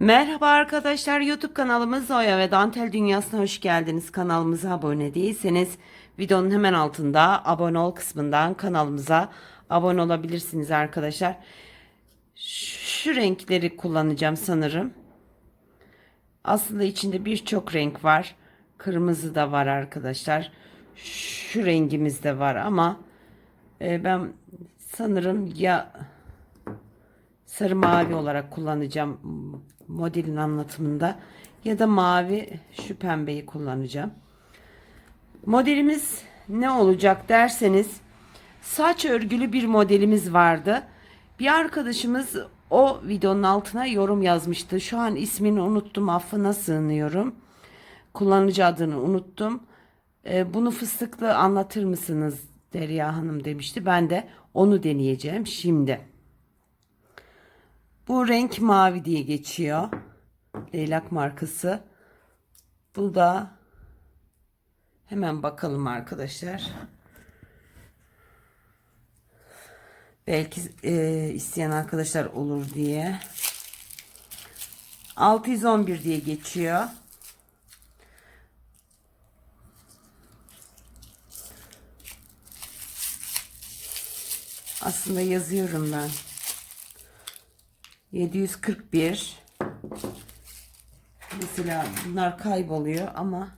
Merhaba arkadaşlar YouTube kanalımız Oya ve Dantel Dünyası'na hoş geldiniz. Kanalımıza abone değilseniz videonun hemen altında abone ol kısmından kanalımıza abone olabilirsiniz arkadaşlar. Şu renkleri kullanacağım sanırım. Aslında içinde birçok renk var. Kırmızı da var arkadaşlar. Şu rengimiz de var ama e, ben sanırım ya sarı mavi olarak kullanacağım modelin anlatımında ya da mavi şu pembeyi kullanacağım. Modelimiz ne olacak derseniz saç örgülü bir modelimiz vardı. Bir arkadaşımız o videonun altına yorum yazmıştı. Şu an ismini unuttum affına sığınıyorum. Kullanıcı adını unuttum. E, bunu fıstıklı anlatır mısınız Derya Hanım demişti. Ben de onu deneyeceğim şimdi. Bu renk mavi diye geçiyor. Leylak markası. Bu da hemen bakalım arkadaşlar. Belki e, isteyen arkadaşlar olur diye. 611 diye geçiyor. Aslında yazıyorum ben. 741 Mesela bunlar kayboluyor ama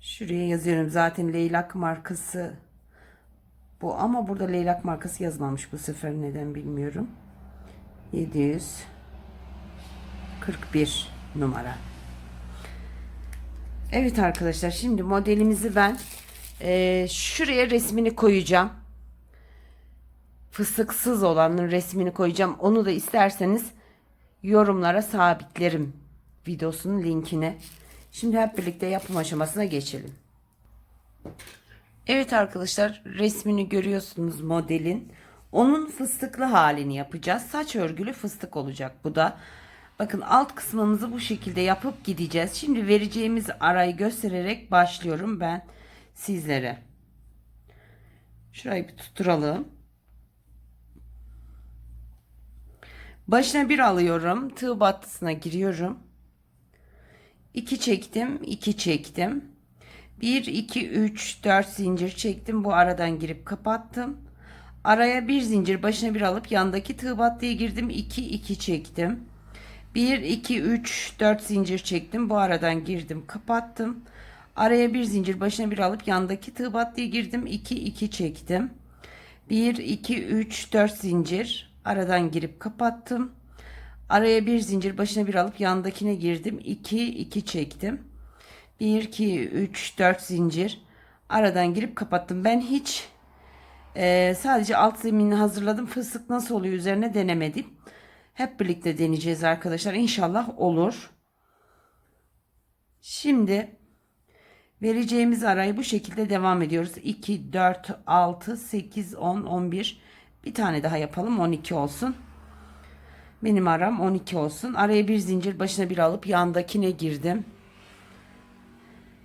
şuraya yazıyorum. Zaten leylak markası bu ama burada leylak markası yazmamış bu sefer neden bilmiyorum. 741 numara. Evet arkadaşlar şimdi modelimizi ben e, şuraya resmini koyacağım fıstıksız olanın resmini koyacağım. Onu da isterseniz yorumlara sabitlerim videosunun linkini. Şimdi hep birlikte yapım aşamasına geçelim. Evet arkadaşlar resmini görüyorsunuz modelin. Onun fıstıklı halini yapacağız. Saç örgülü fıstık olacak bu da. Bakın alt kısmımızı bu şekilde yapıp gideceğiz. Şimdi vereceğimiz arayı göstererek başlıyorum ben sizlere. Şurayı bir tutturalım. Başına bir alıyorum. Tığ battısına giriyorum. 2 çektim, 2 çektim. 1 2 3 4 zincir çektim. Bu aradan girip kapattım. Araya bir zincir başına bir alıp yandaki tığ battıya girdim. 2 2 çektim. 1 2 3 4 zincir çektim. Bu aradan girdim, kapattım. Araya bir zincir başına bir alıp yandaki tığ battıya girdim. 2 2 çektim. 1 2 3 4 zincir aradan girip kapattım. Araya bir zincir başına bir alıp yandakine girdim. 2 2 çektim. 1 2 3 4 zincir aradan girip kapattım. Ben hiç e, sadece alt zeminini hazırladım. Fıstık nasıl oluyor üzerine denemedim. Hep birlikte deneyeceğiz arkadaşlar. İnşallah olur. Şimdi vereceğimiz arayı bu şekilde devam ediyoruz. 2 4 6 8 10 11 bir tane daha yapalım 12 olsun. Benim aram 12 olsun. Araya bir zincir başına bir alıp yandakine girdim.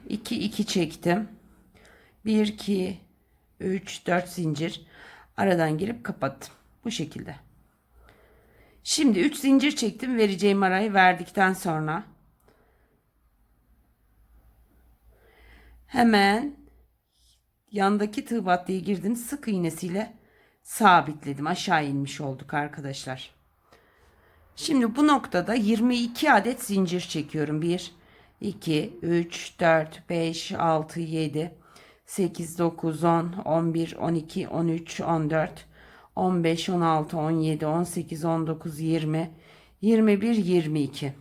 2 2 çektim. 1 2 3 4 zincir aradan girip kapattım. Bu şekilde. Şimdi 3 zincir çektim. Vereceğim arayı verdikten sonra hemen yandaki tığ battıya girdim. Sık iğnesiyle sabitledim. Aşağı inmiş olduk arkadaşlar. Şimdi bu noktada 22 adet zincir çekiyorum. 1, 2, 3, 4, 5, 6, 7, 8, 9, 10, 11, 12, 13, 14, 15, 16, 17, 18, 19, 20, 21, 22.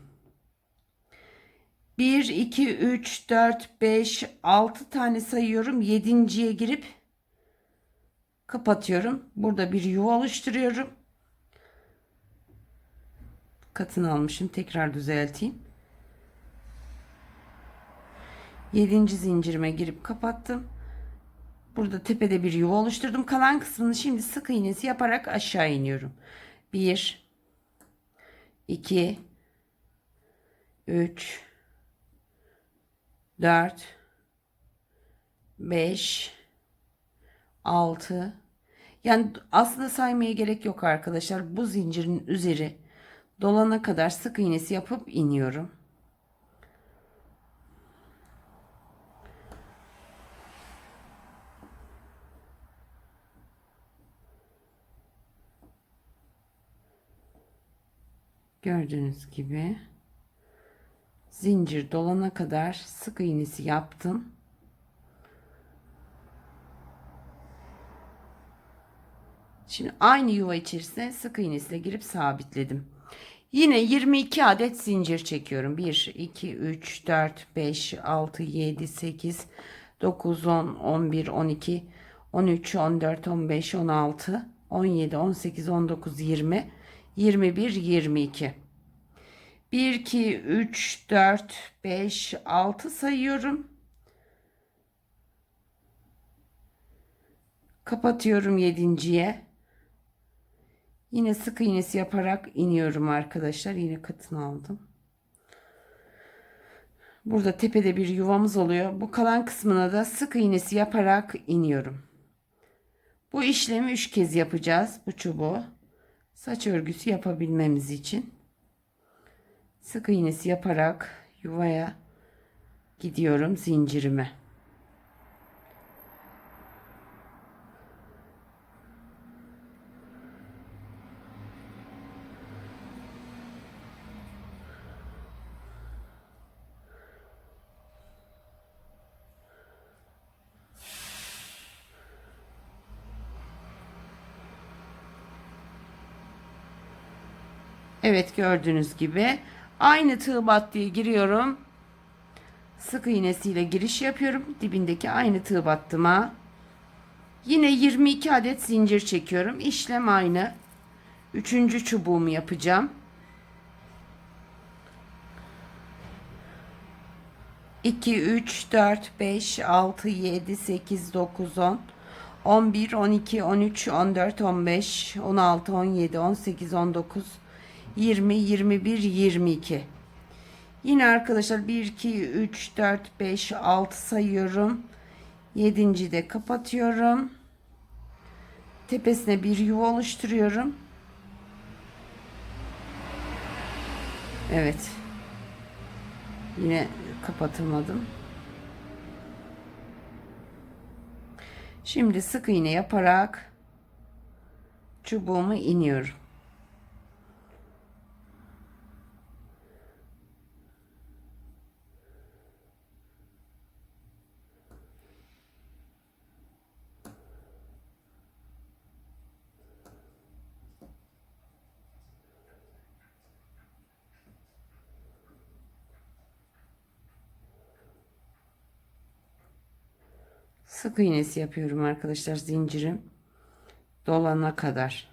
1, 2, 3, 4, 5, 6 tane sayıyorum. 7.ye girip kapatıyorum. Burada bir yuva oluşturuyorum. Katını almışım. Tekrar düzelteyim. 7. zincirime girip kapattım. Burada tepede bir yuva oluşturdum. Kalan kısmını şimdi sık iğnesi yaparak aşağı iniyorum. 1 2 3 4 5 6 yani aslında saymaya gerek yok arkadaşlar. Bu zincirin üzeri dolana kadar sık iğnesi yapıp iniyorum. Gördüğünüz gibi zincir dolana kadar sık iğnesi yaptım. Şimdi aynı yuva içerisine sık iğnesiyle girip sabitledim. Yine 22 adet zincir çekiyorum. 1, 2, 3, 4, 5, 6, 7, 8, 9, 10, 11, 12, 13, 14, 15, 16, 17, 18, 19, 20, 21, 22. 1, 2, 3, 4, 5, 6 sayıyorum. Kapatıyorum yedinciye. Yine sık iğnesi yaparak iniyorum arkadaşlar. Yine katını aldım. Burada tepede bir yuvamız oluyor. Bu kalan kısmına da sık iğnesi yaparak iniyorum. Bu işlemi 3 kez yapacağız. Bu çubuğu saç örgüsü yapabilmemiz için sık iğnesi yaparak yuvaya gidiyorum zincirime. Evet gördüğünüz gibi aynı tığ battıya giriyorum. Sık iğnesiyle giriş yapıyorum. Dibindeki aynı tığ battıma. Yine 22 adet zincir çekiyorum. İşlem aynı. Üçüncü çubuğumu yapacağım. 2, 3, 4, 5, 6, 7, 8, 9, 10, 11, 12, 13, 14, 15, 16, 17, 18, 19, 20, 21, 22. Yine arkadaşlar 1, 2, 3, 4, 5, 6 sayıyorum. 7. de kapatıyorum. Tepesine bir yuva oluşturuyorum. Evet. Yine kapatamadım. Şimdi sık iğne yaparak çubuğumu iniyorum. Sık iğnesi yapıyorum arkadaşlar zincirim dolana kadar.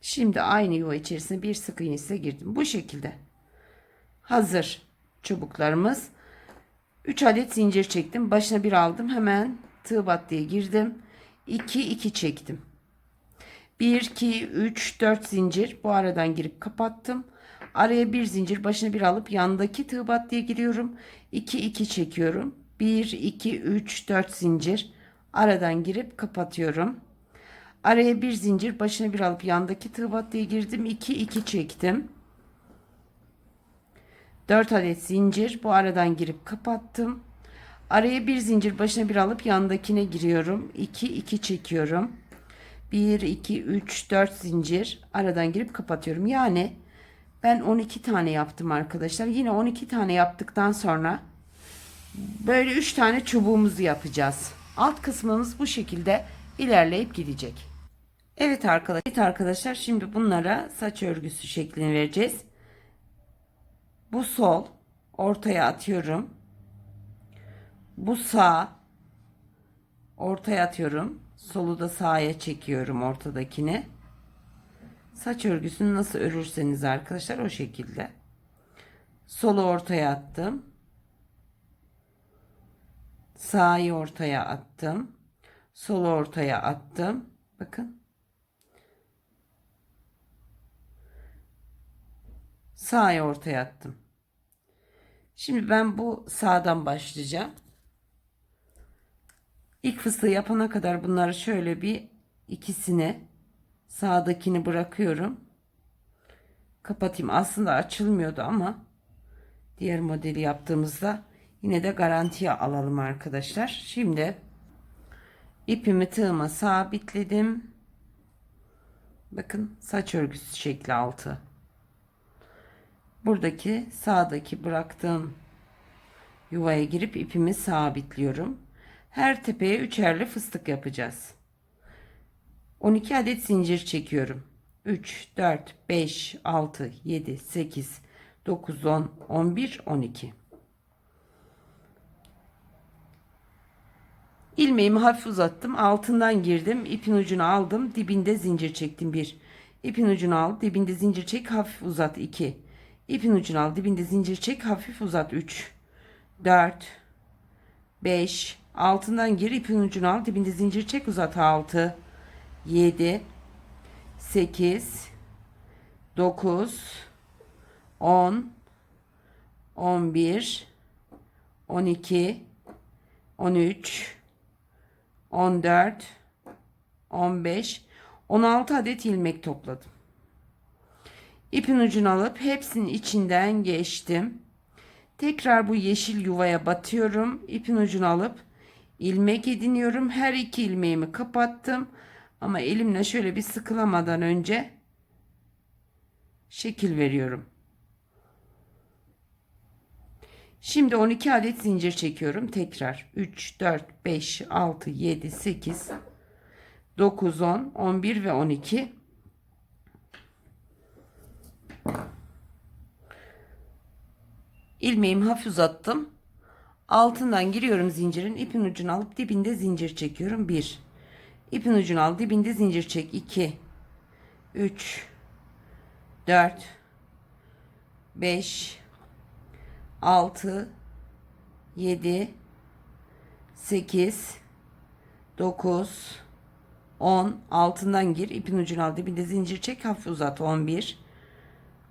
Şimdi aynı yuva içerisine bir sık iğnesiyle girdim. Bu şekilde. Hazır çubuklarımız. 3 adet zincir çektim. Başına bir aldım. Hemen tığ battıya girdim. 2 2 çektim. 1 2 3 4 zincir bu aradan girip kapattım. Araya bir zincir başına bir alıp yandaki tığ battıya giriyorum. 2 2 çekiyorum. 1 2 3 4 zincir aradan girip kapatıyorum. Araya bir zincir başına bir alıp yandaki tığ battıya girdim. 2 2 çektim. 4 adet zincir bu aradan girip kapattım. Araya bir zincir başına bir alıp yandakine giriyorum. 2 2 çekiyorum. 1 2 3 4 zincir aradan girip kapatıyorum. Yani ben 12 tane yaptım arkadaşlar. Yine 12 tane yaptıktan sonra böyle 3 tane çubuğumuzu yapacağız. Alt kısmımız bu şekilde ilerleyip gidecek. Evet arkadaşlar, evet arkadaşlar şimdi bunlara saç örgüsü şeklini vereceğiz. Bu sol ortaya atıyorum. Bu sağ ortaya atıyorum. Solu da sağa çekiyorum ortadakini. Saç örgüsünü nasıl örürseniz arkadaşlar o şekilde. Solu ortaya attım. Sağı ortaya attım. Solu ortaya attım. Bakın. Sağı ortaya attım. Şimdi ben bu sağdan başlayacağım. İlk fıstığı yapana kadar bunları şöyle bir ikisini sağdakini bırakıyorum. Kapatayım. Aslında açılmıyordu ama diğer modeli yaptığımızda yine de garantiye alalım arkadaşlar. Şimdi ipimi tığıma sabitledim. Bakın saç örgüsü şekli altı. Buradaki sağdaki bıraktığım yuvaya girip ipimi sabitliyorum. Her tepeye üçerli fıstık yapacağız. 12 adet zincir çekiyorum. 3, 4, 5, 6, 7, 8, 9, 10, 11, 12. İlmeğimi hafif uzattım. Altından girdim. ipin ucunu aldım. Dibinde zincir çektim. 1. İpin ucunu al. Dibinde zincir çek. Hafif uzat. 2. İpin ucunu al. Dibinde zincir çek. Hafif uzat. 3. 4. 5. Altından gir. ipin ucunu al. Dibinde zincir çek. Uzat. 6. 7. 8. 9. 10. 11. 12. 13. 14 15 16 adet ilmek topladım. İpin ucunu alıp hepsinin içinden geçtim. Tekrar bu yeşil yuvaya batıyorum. İpin ucunu alıp ilmek ediniyorum. Her iki ilmeğimi kapattım. Ama elimle şöyle bir sıkılamadan önce şekil veriyorum. Şimdi 12 adet zincir çekiyorum. Tekrar 3, 4, 5, 6, 7, 8, 9, 10, 11 ve 12. İlmeğimi hafif uzattım. Altından giriyorum zincirin. ipin ucunu alıp dibinde zincir çekiyorum. 1. İpin ucunu al. Dibinde zincir çek. 2. 3. 4. 5. 6 7 8 9 10 altından gir ipin ucunu al dibinde zincir çek hafif uzat 11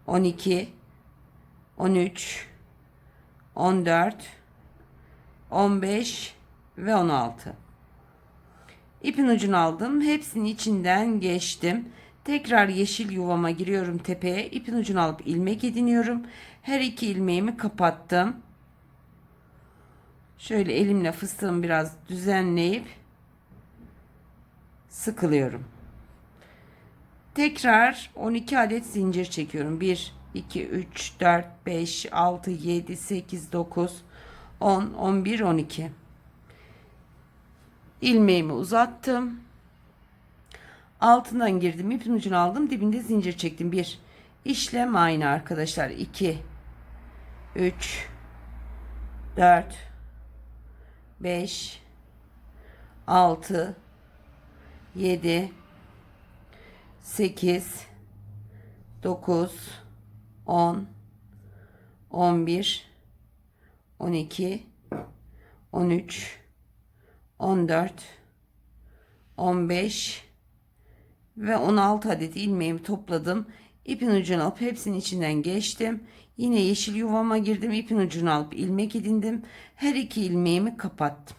12 13 14 15 ve 16 ipin ucunu aldım hepsinin içinden geçtim tekrar yeşil yuvama giriyorum tepeye ipin ucunu alıp ilmek ediniyorum her iki ilmeğimi kapattım. Şöyle elimle fıstığımı biraz düzenleyip sıkılıyorum. Tekrar 12 adet zincir çekiyorum. 1 2 3 4 5 6 7 8 9 10 11 12 ilmeğimi uzattım. Altından girdim ipin ucunu aldım dibinde zincir çektim. 1 işlem aynı arkadaşlar. 2 3 4 5 6 7 8 9 10 11 12 13 14 15 ve 16 adet ilmeğimi topladım. İpin ucunu alıp hepsinin içinden geçtim. Yine yeşil yuvama girdim. ipin ucunu alıp ilmek edindim. Her iki ilmeğimi kapattım.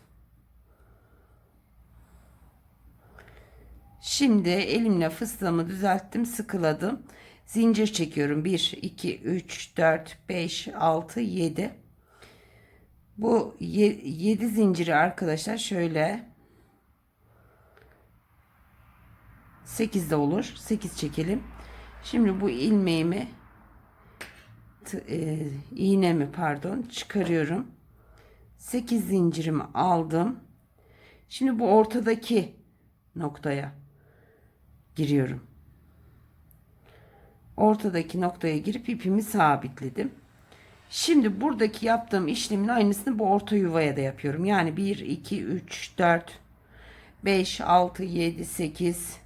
Şimdi elimle fıstığımı düzelttim, sıkıladım. Zincir çekiyorum. 1 2 3 4 5 6 7. Bu 7 zinciri arkadaşlar şöyle 8 de olur. 8 çekelim. Şimdi bu ilmeğimi e, iğnemi pardon çıkarıyorum. 8 zincirimi aldım. Şimdi bu ortadaki noktaya giriyorum. Ortadaki noktaya girip ipimi sabitledim. Şimdi buradaki yaptığım işlemin aynısını bu orta yuvaya da yapıyorum. Yani 1, 2, 3, 4, 5, 6, 7, 8,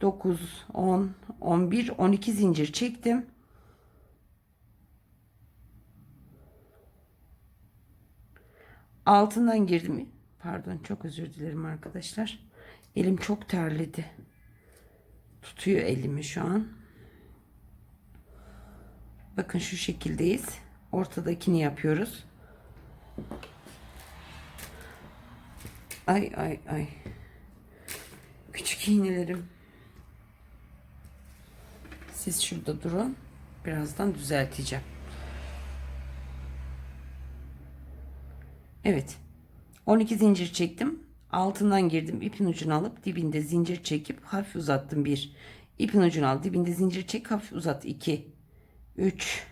9, 10, 11, 12 zincir çektim. Altından girdim. Pardon çok özür dilerim arkadaşlar. Elim çok terledi. Tutuyor elimi şu an. Bakın şu şekildeyiz. Ortadakini yapıyoruz. Ay ay ay. Küçük iğnelerim. Siz şurada durun. Birazdan düzelteceğim. Evet. 12 zincir çektim. Altından girdim. ipin ucunu alıp dibinde zincir çekip hafif uzattım. 1. İpin ucunu al. Dibinde zincir çek. Hafif uzat. 2. 3.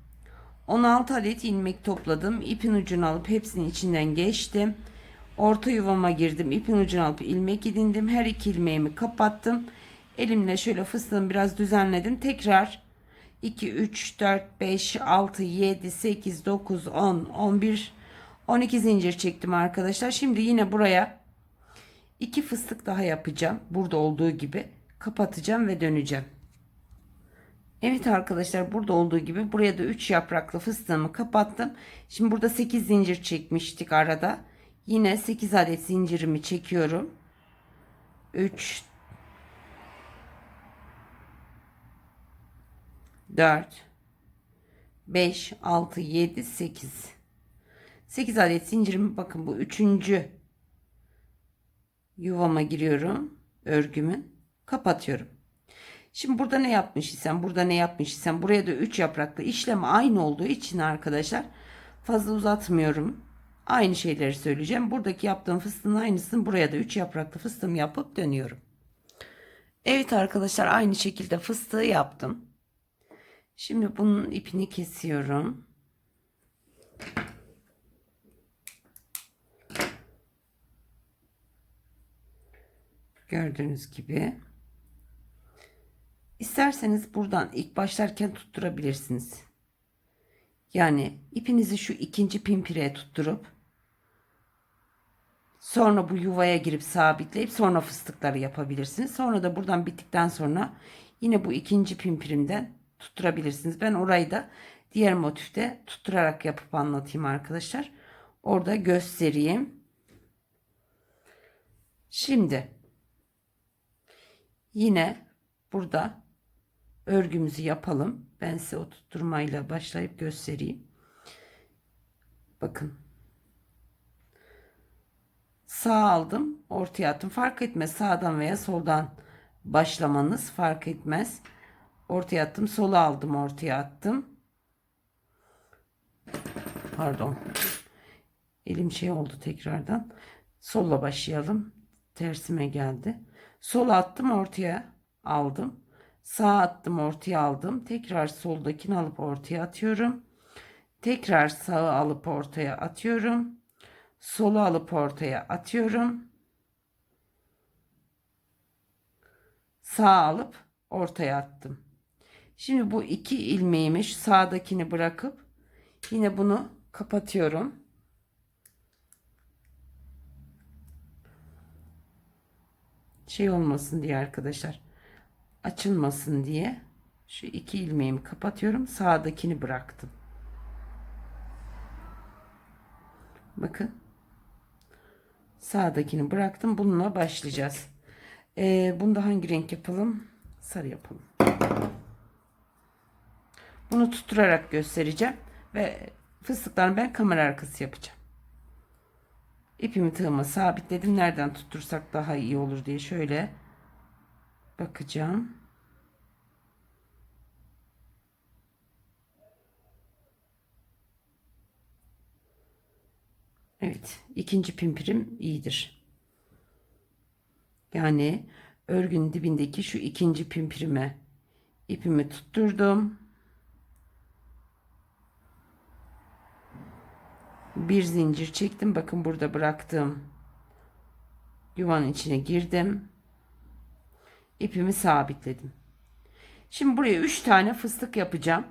16 adet ilmek topladım. İpin ucunu alıp hepsinin içinden geçtim. Orta yuvama girdim. İpin ucunu alıp ilmek edindim. Her iki ilmeğimi kapattım. Elimle şöyle fıstığımı biraz düzenledim. Tekrar 2 3 4 5 6 7 8 9 10 11 12 zincir çektim arkadaşlar. Şimdi yine buraya iki fıstık daha yapacağım. Burada olduğu gibi kapatacağım ve döneceğim. Evet arkadaşlar burada olduğu gibi buraya da 3 yapraklı fıstığımı kapattım. Şimdi burada 8 zincir çekmiştik arada. Yine 8 adet zincirimi çekiyorum. 3 4 5 6 7 8 8 adet zincirimi bakın bu üçüncü yuvama giriyorum örgümün kapatıyorum şimdi burada ne yapmış isem burada ne yapmış isem buraya da 3 yapraklı işlem aynı olduğu için arkadaşlar fazla uzatmıyorum. Aynı şeyleri söyleyeceğim. Buradaki yaptığım fıstığın aynısını buraya da 3 yapraklı fıstığım yapıp dönüyorum. Evet arkadaşlar aynı şekilde fıstığı yaptım. Şimdi bunun ipini kesiyorum. Gördüğünüz gibi. İsterseniz buradan ilk başlarken tutturabilirsiniz. Yani ipinizi şu ikinci pimpireye tutturup sonra bu yuvaya girip sabitleyip sonra fıstıkları yapabilirsiniz. Sonra da buradan bittikten sonra yine bu ikinci pimpirimden tutturabilirsiniz. Ben orayı da diğer motifte tutturarak yapıp anlatayım arkadaşlar. Orada göstereyim. Şimdi Yine burada örgümüzü yapalım. Ben size o başlayıp göstereyim. Bakın. Sağ aldım, ortaya attım. Fark etmez sağdan veya soldan başlamanız fark etmez. Ortaya attım, sola aldım, ortaya attım. Pardon. Elim şey oldu tekrardan. Solla başlayalım. Tersime geldi. Sol attım ortaya aldım. Sağ attım ortaya aldım. Tekrar soldakini alıp ortaya atıyorum. Tekrar sağı alıp ortaya atıyorum. Solu alıp ortaya atıyorum. Sağ alıp ortaya attım. Şimdi bu iki ilmeğimi şu sağdakini bırakıp yine bunu kapatıyorum. şey olmasın diye arkadaşlar açılmasın diye şu iki ilmeğimi kapatıyorum. Sağdakini bıraktım. Bakın. Sağdakini bıraktım. Bununla başlayacağız. Ee, bunda hangi renk yapalım? Sarı yapalım. Bunu tutturarak göstereceğim ve fıstıklarını ben kamera arkası yapacağım. İpimi tığıma sabitledim. Nereden tuttursak daha iyi olur diye şöyle bakacağım. Evet, ikinci pimpirim iyidir. Yani örgünün dibindeki şu ikinci pimpirime ipimi tutturdum. bir zincir çektim bakın burada bıraktım yuvanın içine girdim ipimi sabitledim şimdi buraya 3 tane fıstık yapacağım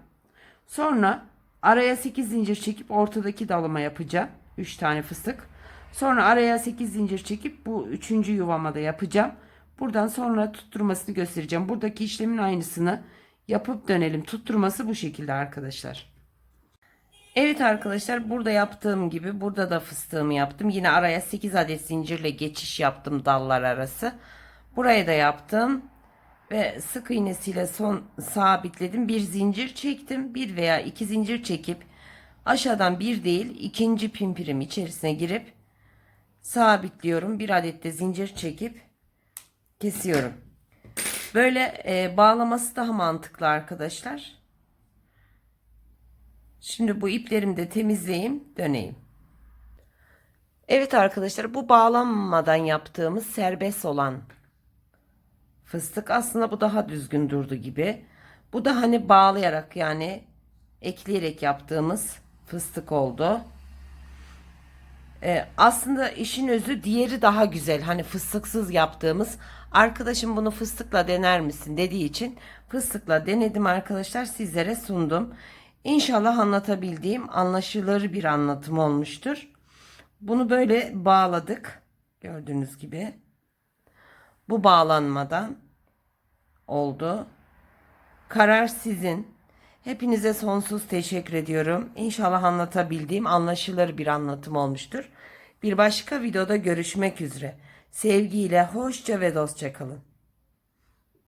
sonra araya 8 zincir çekip ortadaki dalıma yapacağım 3 tane fıstık sonra araya 8 zincir çekip bu üçüncü yuvama da yapacağım Buradan sonra tutturmasını göstereceğim. Buradaki işlemin aynısını yapıp dönelim. Tutturması bu şekilde arkadaşlar. Evet arkadaşlar burada yaptığım gibi burada da fıstığımı yaptım. Yine araya 8 adet zincirle geçiş yaptım dallar arası. Buraya da yaptım. Ve sık iğnesiyle son sabitledim. Bir zincir çektim. Bir veya iki zincir çekip aşağıdan bir değil ikinci pimpirim içerisine girip sabitliyorum. Bir adet de zincir çekip kesiyorum. Böyle e, bağlaması daha mantıklı arkadaşlar. Şimdi bu iplerimi de temizleyeyim, döneyim. Evet arkadaşlar bu bağlanmadan yaptığımız serbest olan fıstık aslında bu daha düzgün durdu gibi. Bu da hani bağlayarak yani ekleyerek yaptığımız fıstık oldu. Ee, aslında işin özü diğeri daha güzel. Hani fıstıksız yaptığımız. Arkadaşım bunu fıstıkla dener misin dediği için fıstıkla denedim arkadaşlar sizlere sundum. İnşallah anlatabildiğim anlaşılır bir anlatım olmuştur. Bunu böyle bağladık. Gördüğünüz gibi. Bu bağlanmadan oldu. Karar sizin. Hepinize sonsuz teşekkür ediyorum. İnşallah anlatabildiğim anlaşılır bir anlatım olmuştur. Bir başka videoda görüşmek üzere. Sevgiyle hoşça ve dostça kalın.